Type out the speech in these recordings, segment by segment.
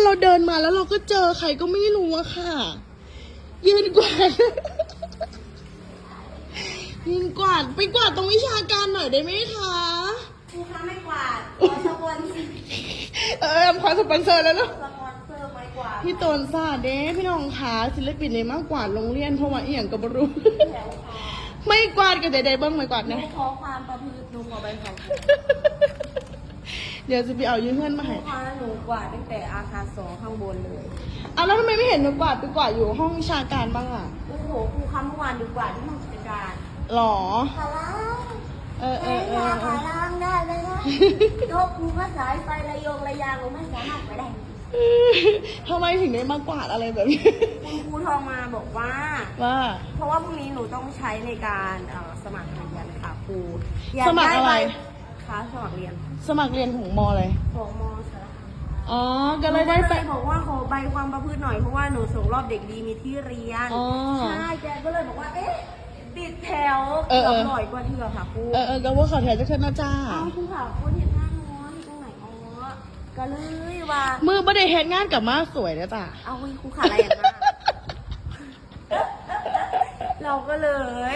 คนเราเดินมาแล้วเราก็เจอใครก็ไม่รู้อะค่ะ ยืนกวาด ยืนกวาดไปกวาดตรงวิชาการหน่อยได้ไหมคะครูคะไม่กวาดขอสปอนเซอร์เออขอสปอนเซอร์แล้วเนาะสปอนเซอร์ไม่กวาดพี่โตนซาเด้พี่น้องขาศิลปินในมากกวาดโรงเรียนเพราะว่าอีหยังก็บรู้แถวค่ะไม่กวาดกันใดๆเบิ้งไม่กวาดหนูนะขอความประพฤติหนูขอใบขับ เดี๋ยวจะไปเอายืมเงินมาครูให้คะหนูกวาดตั้งแต่อาคารสองข้างบนเลยเอาแล้วทำไมไม่เห็นหนูกวาดไปกวาดอยู่ห้องวิชาการบ้างอะโอ้โหครูคะเมื่อวานหนูกวาดที่ห้องกิจการหรอขาล่างเออเออเออเอขาอล่างได้เลยนะโต๊ะครูก็สายไฟระยงระยางหนูไม่สามารถไปได้ทำไมถึงได้มากวาดอะไรแบบนี้คุณครูทองมาบอกว่าว่า เพราะว่าพรุ่งนี้หนูต้องใช้ในการเอ่อสมัครเรียนค่ะครูอยากสมัครอะไรด้ใบ คะสมัครเรียนสมัครเรียนของมอเลย ของมสารคามอ๋อ ก็เลยได้ไป หนูก็บอกว่าขอใบความประพฤติหน่อยเพราะว่าหนูส่งรอบเด็กดีมีที่เรียนอ๋อใช่แกก็เลยบอกว่าเอ๊ะติดแถวเออเอเกืออบหน่อยกว่าเถื่อค่ะครูเออเออก็ว่าขอแทนจะเชิญนะจ้า เอาครูค่ะคนเห็นหน้าน้อยตรงไหนอ๋อก็เลยว่า มือประเดี๋ยวเฮ็ดงานกับมาสวยนะจ้า เอาคุยครูขาอะไรอย่างนั้นเราก็เล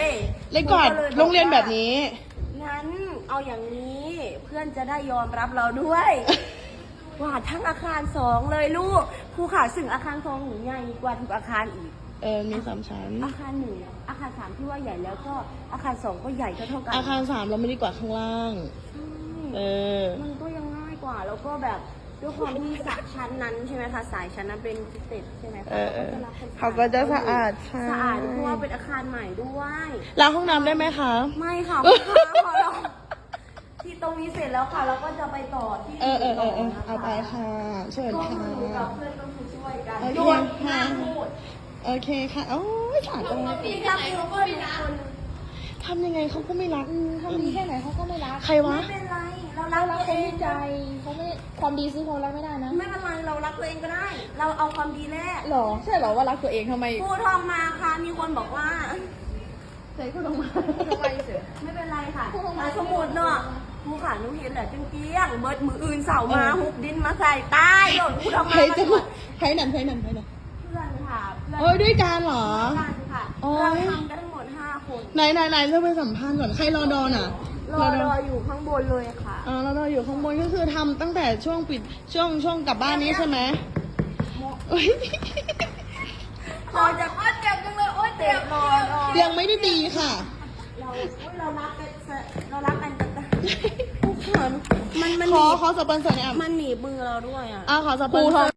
ยเลยกวาดคก็ลโรงเรียนแบบนี้งั้น เอาอย่างนี้เพื่อนจะได้ยอมรับเราด้วยกวาดทั้งอาคารสองเลยลูกครูขาสึงอาคารสองหนูใหญ่กว่าทุกอาคารอีก เออ มีสามชั้น อาคารหนึ่งอาคารสามที่ว่าใหญ่แล้วก็อาคารสองก็ใหญ่เท่าเท่าๆกันอาคารสามเราไม่ได้กวาดข้างล่าง เอใช่อมันก็ยังง่ายกว่าแล้วก็แบบด้วยความที่สายชั้นนั้นใช่ไหมคะสายชั้นนั้นเป็นพิเศษใช่ไหมคะเออเออรัความเขาก็จะสะอาดใช่ สะอาดเพราะว่าเป็นอาคารใหม่ด้วย ล้างห้องน้ำได้ไหมคะ ไม่ค่ะไม่ค่ะขอเรา ที่ตรงนี้เสร็จแล้วค่ะ เราก็จะไปต่อที่เออเออเออเออต่เอาไปค่ะเชิญก็ค่ะ คือหนูกับเพื่อนก็คือช่วยกันโอเคโดนค่ะ ห้ามพูดโอเคค่ะโอ้ยสาดจังเลยพี่รักหนูเพื่อนหนูคนทำยังไงเขาก็ไม่รักทำดีแค่ไหนเขาก็ไม่รักใครวะ ไม่เป็นไรเราเรารักรักตัวคเอนงที่ใจเขาไม่ความดีซื้อความรักไม่ได้นะไม่เป็นไรเรารักตัวเองก็ได้ เราเอาความดีแรกหรอใช่หรอว่ารักตัวเองทำไมครูทองมาค่ะมีคนบอกว่า ใส่ก็ลงมาทำไมเสือไม่เป็นไรค่ะครูทองมาสมุดเนาะครูขาหนูเห็นแหละจังเกี้ยงเบิดมืออื่นเสามาหุบดินมาใส่ใต้โดนครูทองมาใครมาจะตรวจใครนั่นใครนั่นใครนั่นเพื่อนค่ะเพื่อนเอ้ยด้วยกันเหรอกันค่ะโอ้ยเราทำกันทั้งหมดห้าคนไหนไหนไหนเราไปสัมภาษณ์ก่อนใครรอดอน่ะรอรออยู่ข้างบนเลยค่ะอ่ารอดออยู่ข้างบนก็คือทำตั้งแต่ช่วงปิดช่วงช่วงกลับบ้านนี้ใช่ไหมเอ้ยพอจะโอ๊ยเจ็บจังเลยโอ๊ยเจ็บนอนนอน ยังไม่ได้ตีค่ะ เราโอ๊ยเรารักกันเรารักกันแต่ผู้เขินมันมันขหอนีบขอสปอนเซอร์หน่อยอะมันหนีบมือเราด้วยอะ อ่าขอสปอนเซอร์